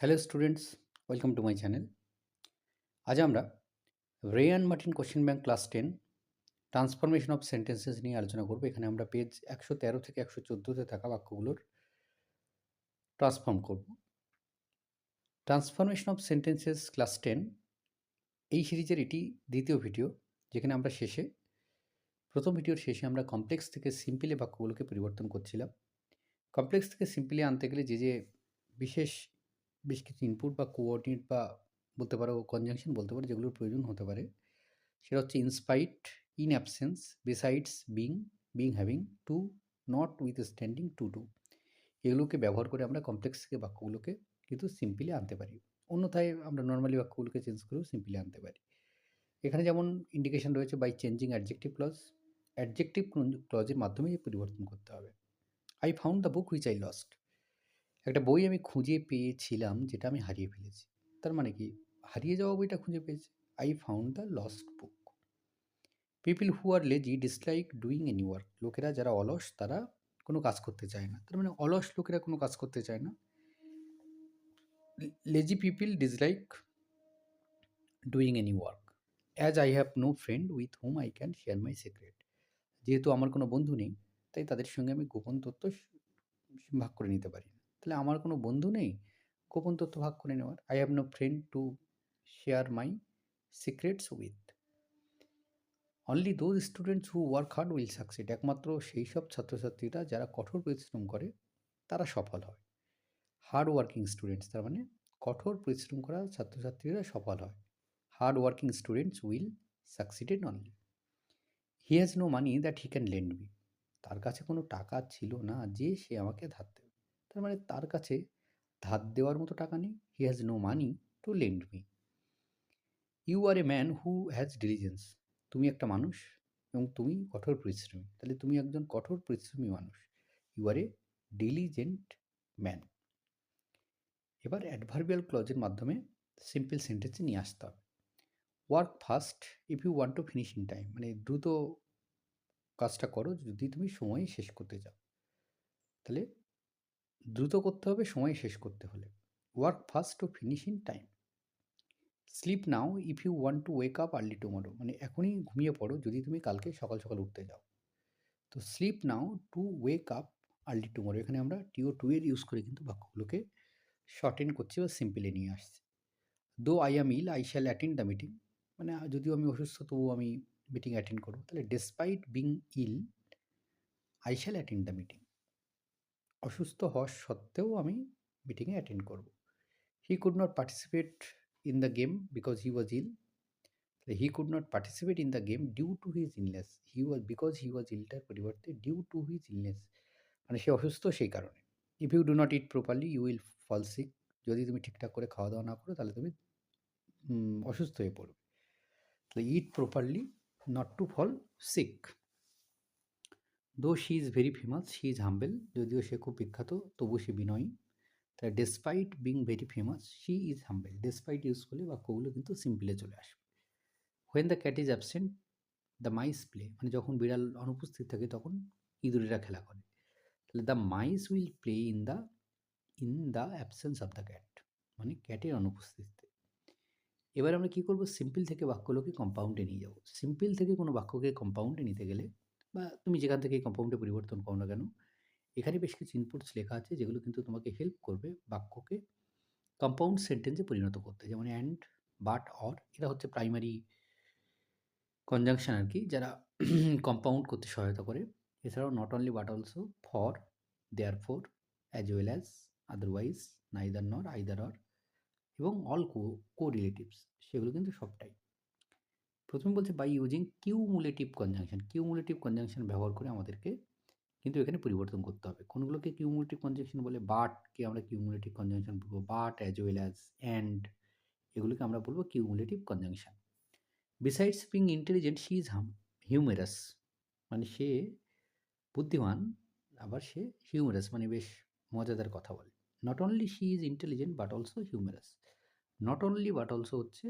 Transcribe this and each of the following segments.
Hello students welcome to my channel আজ আমরা Ray and Martin question bank class ten transformation of sentences নিয়ে আলোচনা করব। এখানে আমরা পেজ একশো তেরো থেকে একশো চোদ্দোতে থাকা বাক্যগুলোর ট্রান্সফর্ম করব। Transformation of sentences class ten এই সিরিজের এটি দ্বিতীয় ভিডিও যেখানে আমরা শেষে, প্রথম ভিডিওর শেষে আমরা কমপ্লেক্স থেকে সিম্পলে বাক্যগুলোকে পরিবর্তন করছিলাম। কমপ্লেক্স থেকে সিম্পলি আনতে গেলে যে যে বিশেষ বেশ কিছু ইনপুট বা কোঅর্ডিনেট বা বলতে পারো কনজাংশন বলতে পারো যেগুলোর প্রয়োজন হতে পারে। সেটা হচ্ছে in spite in absence besides being being having to notwithstanding to to এগুলোকে ব্যবহার করে আমরা কমপ্লেক্স বাক্যগুলোকে কিন্তু সিম্পলি আনতে পারি। অন্যথায় আমরা নর্মালি বাক্যগুলোকে চেঞ্জ করেও সিম্পলি আনতে পারি। এখানে যেমন ইন্ডিকেশন রয়েছে by changing adjective clause adjective ক্লজের মাধ্যমে পরিবর্তন করতে হবে। I found the book which I lost একটা বই আমি খুঁজে পেয়েছিলাম যেটা আমি হারিয়ে ফেলেছি। তার মানে কি? হারিয়ে যাওয়া বইটা খুঁজে পেয়েছি। I found the lost book people who are lazy dislike doing any work লোকেরা যারা অলস, তারা কোনো কাজ করতে চায় না। তার মানে অলস লোকেরা কোনো কাজ করতে চায় না। Lazy people dislike doing any work as I have no friend with whom I can share my secret যেহেতু আমার কোনো বন্ধু নেই, তাই তাদের সঙ্গে আমি গোপন তথ্য ভাগ করে নিতে পারি তাহলে আমার কোনো বন্ধু নেই? গোপন তথ্য ভাগ করে নেওয়ার। I have no friend to share my secrets with only those students who work hard will succeed একমাত্র সেই সব ছাত্রছাত্রীরা যারা কঠোর পরিশ্রম করে, তারা সফল হয়। হার্ড ওয়ার্কিং স্টুডেন্টস তার মানে কঠোর পরিশ্রম করা ছাত্রছাত্রীরা সফল হয়। Hard working students will succeeded only he has no money that he can lend me তার কাছে কোনো টাকা ছিল না যে সে আমাকে ধার দেবে। তার মানে তার কাছে ধার দেওয়ার মতো টাকা নেই। He has no money to lend me you are a man who has diligence তুমি একটা মানুষ এবং তুমি কঠোর পরিশ্রমী। তাহলে তুমি একজন কঠোর পরিশ্রমী মানুষ। You are a diligent man এবার অ্যাডভার্বিয়াল ক্লজের মাধ্যমে সিম্পল সেন্টেন্সে নিয়ে আসতে হবে। Work fast if you want to finish time মানে দ্রুত কাজটা করো যদি তুমি সময় শেষ করতে চাও। তাহলে দ্রুত করতে হবে, সময় শেষ করতে হলে। Work fast to finish in time sleep now if you want to wake up early tomorrow মানে এখনই ঘুমিয়ে পড়ো, যদি তুমি কালকে সকাল সকাল উঠতে যাও। তো sleep now to wake up early tomorrow এখানে আমরা টিও টু এর ইউজ করে, কিন্তু বাক্যগুলোকে শর্টেন করছি বা সিম্পলি নিয়ে আসছি। Though I am ill I shall attend the meeting মানে যদিও আমি অসুস্থ, তবুও আমি মিটিং অ্যাটেন্ড করব। তাহলে despite being ill I shall attend the meeting অসুস্থ হওয়া সত্ত্বেও আমি মিটিংয়ে অ্যাটেন্ড করব। He could not participate in the game because he was ill he could not participate in the game due to his illness he was because he was ইলটার পরিবর্তে due to his illness মানে সে অসুস্থ সেই কারণে। If you do not eat properly you will fall sick যদি তুমি ঠিকঠাক করে খাওয়া দাওয়া না করো, তাহলে তুমি অসুস্থ হয়ে পড়বে। তাহলে eat properly not to fall sick though she is very famous she is humble যদিও সে খুব বিখ্যাত তবু সে বিনয়ী। তাই despite being very famous she is humble despite use করলে বাক্যগুলো কিন্তু সিম্পলে চলে আসবে। When the cat is absent the mice play মানে যখন বিড়াল অনুপস্থিত থাকে, তখন ইঁদুরেরা খেলা করে। তাহলে the mice will play in the in the absence of the cat মানে ক্যাটের অনুপস্থিতিতে। এবার আমরা কী করব? সিম্পল থেকে বাক্যগুলোকে কম্পাউন্ডে নিয়ে যাব। সিম্পল থেকে কোনো বাক্যকে কম্পাউন্ডে নিতে গেলে বা তুমি যেখান থেকে কম্পাউন্ডে পরিবর্তন করো না কেন, এখানে বেশ কিছু ইনপুটস লেখা আছে যেগুলো কিন্তু তোমাকে হেল্প করবে বাক্যকে কম্পাউন্ড সেন্টেন্সে পরিণত করতে। যেমন অ্যান্ড বাট অর এরা হচ্ছে প্রাইমারি কনজাংশন আর কি যারা কম্পাউন্ড করতে সহায়তা করে। এছাড়াও not only but also for therefore as well as otherwise neither nor either or এবং অল কো কো রিলেটিভস সেগুলো কিন্তু সবটাই। প্রথমে বলছে by using cumulative conjunction cumulative conjunction ব্যবহার করে আমাদেরকে কিন্তু এখানে পরিবর্তন করতে হবে। কোনগুলোকে কিউমুলেটিভ কনজাংশন বলে? বাটকে আমরা কিউমুলেটিভ কনজাংশন বলব? But as well as and এগুলোকে আমরা বলব cumulative conjunction besides being intelligent she is hum humorous মানে সে বুদ্ধিমান, আবার সে হিউমেরাস মানে বেশ মজাদার কথা বলে। Not only she is intelligent but also humorous not only but also হচ্ছে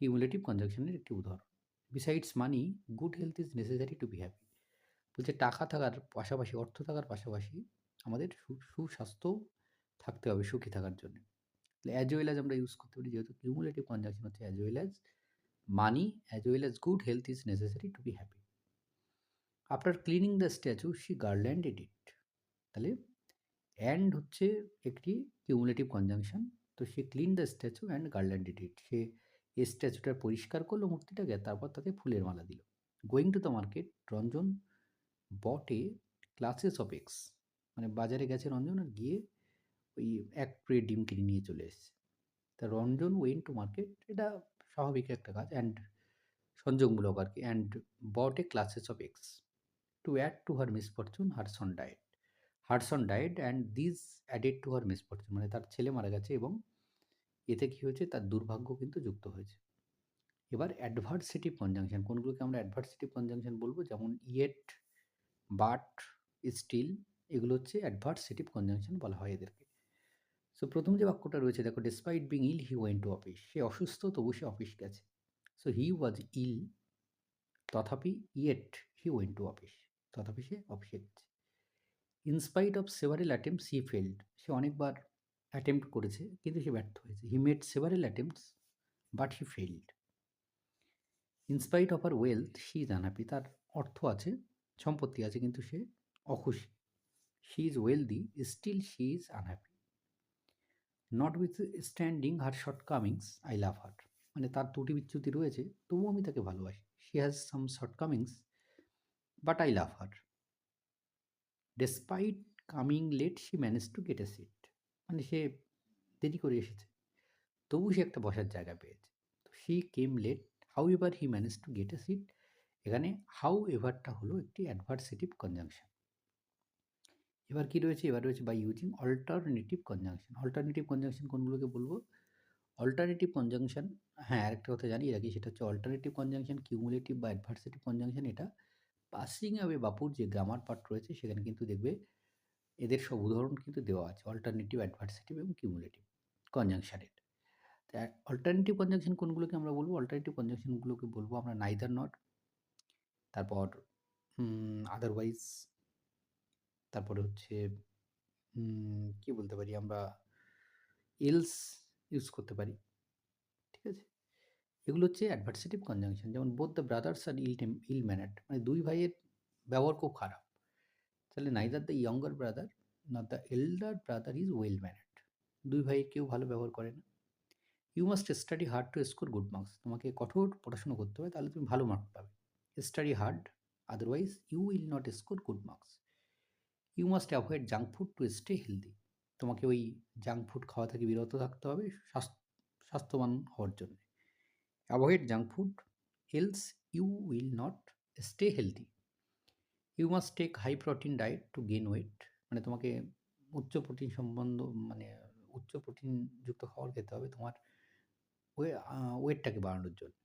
কিউমুলেটিভ কনজাংশনের একটি উদাহরণ। Besides money good health is necessary to be happy বলছে টাকা থাকার পাশাপাশি, অর্থ থাকার পাশাপাশি আমাদের সুস্বাস্থ্য থাকতে হবে, সুখী থাকার জন্য। অ্যাজ ওয়েল অ্যাজ আমরা ইউজ করতে পারি, যেহেতু কিউমুলেটিভ কনজাংশন হচ্ছে as well as money as well as good health is necessary to be happy after cleaning the statue she garland it তাহলে অ্যান্ড হচ্ছে একটি কিউমুলেটিভ কনজাংশন তো সে clean the statue and garland it সে স্ট্যাচুটা পরিষ্কার করল মূর্তিটাকে তারপর তাকে ফুলের মালা দিল। Going to the market Ranjan বটে ক্লাসেস অফ এক্স মানে বাজারে গেছে রঞ্জন আর গিয়ে ওই এক ট্রে ডিম কিনে নিয়ে চলে এসেছে। তা রঞ্জন ওয়েন টু মার্কেট এটা স্বাভাবিক একটা কাজ। অ্যান্ড সংযোগমূলক আর কি। And bought a classes of X to add to her misfortune her son died her son died and this added to her misfortune মানে তার ছেলে মারা গেছে এবং এতে কী হয়েছে? তার দুর্ভাগ্য কিন্তু যুক্ত হয়েছে। এবার অ্যাডভার্সিটিভ কনজাংশন কোনগুলোকে আমরা অ্যাডভার্সিটিভ কনজাংশন বলব? যেমন ইয়েট বাট স্টিল এগুলো হচ্ছে অ্যাডভার্সিটিভ কনজাংশন বলা হয় এদেরকে। সো প্রথম যে বাক্যটা রয়েছে, দেখো despite being ill he went to office সে অসুস্থ, তবু সে অফিস গেছে। সো হি ওয়াজ ইল তথাপি yet he went to office তথাপি সে অফিসে গেছে। In spite of several attempts he failed সে অনেকবার অ্যাটেম্প্ট করেছে, কিন্তু সে ব্যর্থ হয়েছে। He made several attempts but he failed in spite of her wealth she is unhappy তার অর্থ আছে, সম্পত্তি আছে, কিন্তু সে অখুশি। She is wealthy still she is unhappy notwithstanding her shortcomings I love her মানে তার ত্রুটি বিচ্যুতি রয়েছে, তবুও আমি তাকে ভালোবাসি। She has some shortcomings but I love her despite coming late she manage to get a seat মানে সে দেরি করে এসেছে। তবু সে একটা বসার জায়গা পেয়েছে। তো she came late however he manage to get a seat এখানে হাউ এভারটা হলো একটি অ্যাডভার্সেটিভ কনজাংশন এবার কি রয়েছে? এবার রয়েছে by using alternative conjunction alternative conjunction কোনগুলোকে বলব? অল্টারনেটিভ কনজাংশন হ্যাঁ আরেকটা কথা জানিয়ে রাখি সেটা হচ্ছে অল্টারনেটিভ কনজাংশন কিউমুলেটিভ বা অ্যাডভার্সিটিভ কনজাংশন এটা পাসিং অ্যাওয়ে বাপুর যে গ্রামার পার্ট রয়েছে, সেখানে কিন্তু দেখবে এদের সব উদাহরণ কিন্তু দেওয়া আছে। অল্টারনেটিভ অ্যাডভার্সেটিভ এবং কিউমুলেটিভ কনজাংশনের অল্টারনেটিভ কনজাংশন কোনগুলোকে আমরা বলব? অল্টারনেটিভ কনজাংশনগুলোকে বলব আমরা নাইদার নট তারপর আদারওয়াইজ তারপরে হচ্ছে কি বলতে পারি আমরা? এলস ইউজ করতে পারি। ঠিক আছে? এগুলো হচ্ছে অ্যাডভার্সেটিভ কনজাংশন যেমন both the brothers are ill ill mannered মানে দুই ভাইয়ের ব্যবহার খুব খারাপ। তাহলে neither the younger brother not the elder brother is well mannered দুই ভাইয়ের কেউ ভালো ব্যবহার করে না। You must study hard to score good marks তোমাকে কঠোর পড়াশুনো করতে হবে তাহলে তুমি ভালো মার্ক পাবে। Study hard otherwise you will not score good marks you must avoid junk food to stay healthy তোমাকে ওই জাঙ্ক ফুড খাওয়া থেকে বিরত থাকতে হবে স্বাস্থ্যবান হওয়ার জন্য। Avoid junk food else you will not stay healthy you must take high protein diet to gain weight মানে তোমাকে উচ্চ প্রোটিন সম্বন্ধ মানে উচ্চ প্রোটিনযুক্ত খাবার খেতে হবে তোমার ওয়ে ওয়েটটাকে বাড়ানোর জন্য।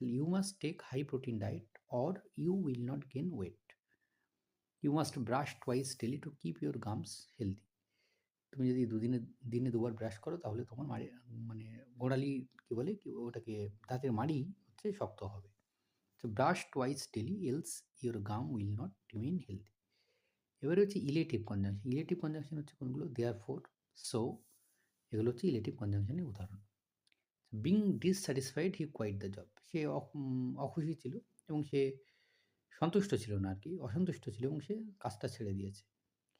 You must take high protein diet or you will not gain weight you must brush twice daily to keep your gums healthy তুমি যদি দুদিনে, দিনে দুবার ব্রাশ করো, তাহলে তোমার মানে গোড়ালি কী বলে, কি ওটাকে, দাঁতের মাড়ি হচ্ছে শক্ত হবে। Brush twice daily else your gum will not remain healthy এবারে হচ্ছে ইলেটিভ কনজাংশন ইলেটিভ কনজাংশন হচ্ছে কোনগুলো? দেয়ার ফোর সো এগুলো হচ্ছে ইলেটিভ কনজাংশনের উদাহরণ। Being dissatisfied he quit the job সে অখুশি ছিল এবং সে সন্তুষ্ট ছিল না আর কি, অসন্তুষ্ট ছিল এবং সে কাজটা ছেড়ে দিয়েছে।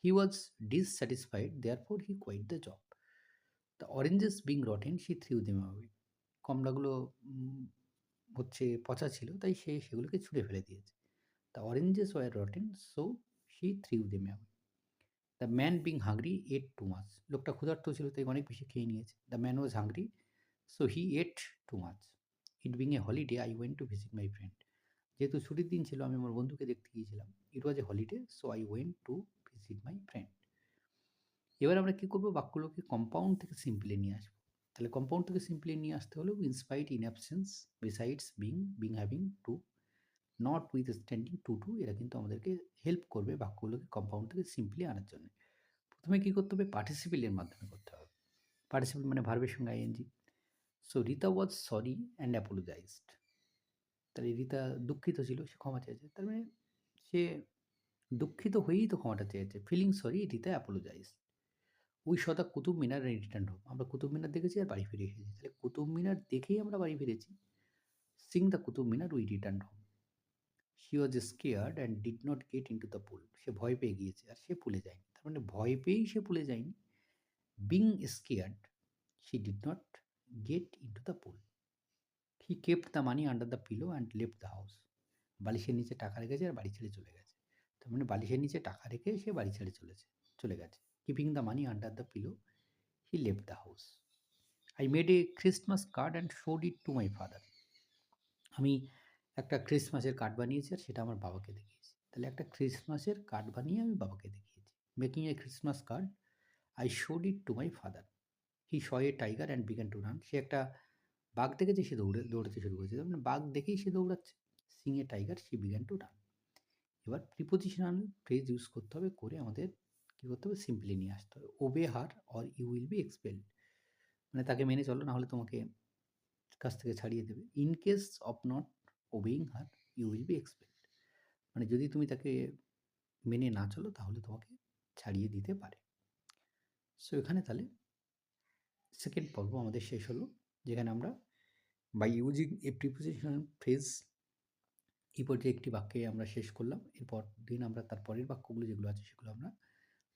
He was dissatisfied therefore he quit the job the oranges being rotten she threw them away কমলাগুলো হচ্ছে পচা ছিল, তাই সে সেগুলোকে ছুঁড়ে ফেলে দিয়েছে। The oranges were rotten so she threw them away the man being hungry ate too much লোকটা ক্ষুধার্ত ছিল, তাই অনেক বেশি খেয়ে নিয়েছে। The man was hungry so he ate too much it being a holiday I went to visit my friend যেহেতু ছুটির দিন ছিল, আমি আমার বন্ধুকে দেখতে গিয়েছিলাম। It was a holiday so I went to visit my friend এবার আমরা কী করব? বাক্যগুলোকে কম্পাউন্ড থেকে সিম্পলি নিয়ে আসব। তাহলে কম্পাউন্ড থেকে সিম্পলি নিয়ে আসতে হলেও in spite in absence besides being being having to notwithstanding to to এরা কিন্তু আমাদেরকে হেল্প করবে বাক্যগুলোকে কম্পাউন্ড থেকে সিম্পলি আনার জন্য। প্রথমে কী করতে হবে? পার্টিসিপেলের মাধ্যমে করতে হবে। পার্টিসিপেল মানে ভার্বের সঙ্গে ING so Rita was sorry and apologized তাহলে রিতা দুঃখিত ছিল, সে ক্ষমা চেয়েছে। তার মানে সে দুঃখিত হয়েই তো ক্ষমাটা চেয়েছে। Feeling sorry Rita apologize we saw the Qutub Minar return home আমরা কুতুব মিনার দেখেছি আর বাড়ি ফিরে এসেছি। তাহলে কুতুব মিনার দেখেই আমরা বাড়ি ফিরেছি। Seeing the Qutub Minar we return home she was scared and did not get into the pool সে ভয় পেয়ে গিয়েছে আর সে পুলে যায়নি। তার মানে ভয় পেয়েই সে পুলে যায়নি। Being scared she did not get in to the pool he kept the money under the pillow and left the house বালিশের নিচে টাকা রেখেছে আর বাড়ি ছেড়ে চলে গেছে। তার মানে বালিশের নিচে টাকা রেখে সে বাড়ি ছেড়ে চলেছে, চলে গেছে। Keeping the money under the pillow he left the house I made a Christmas card and showed it to my father আমি একটা ক্রিসমাসের কার্ড বানিয়েছি আর সেটা আমার বাবাকে দেখিয়েছি। তাহলে একটা ক্রিসমাসের কার্ড বানিয়ে আমি বাবাকে দেখিয়েছি। Making a Christmas card I showed it to my father he saw a tiger and began to run সে একটা বাঘ দেখেছে, সে দৌড়ে, দৌড়াতে শুরু করেছে। মানে বাঘ দেখেই সে দৌড়াচ্ছে। Seeing a tiger she began to run এবার প্রিপোজিশনাল ফ্রেজ ইউজ করতে হবে, করে আমাদের কী করতে হবে? সিম্পলি নিয়ে আসতে হবে। Obey her or you will be expelled মানে তাকে মেনে চলো, না হলে তোমাকে কাছ থেকে ছাড়িয়ে দেবে। In case of not obeying her you will be expelled মানে যদি তুমি তাকে মেনে না চলো, তাহলে তোমাকে ছাড়িয়ে দিতে পারে। সো এখানে তাহলে সেকেন্ড পর্ব আমাদের শেষ হলো, যেখানে আমরা by using a prepositional phrase এই পর্যায়ে একটি বাক্যে আমরা শেষ করলাম। এরপর দিন আমরা তার পরের বাক্যগুলো যেগুলো আছে, সেগুলো আমরা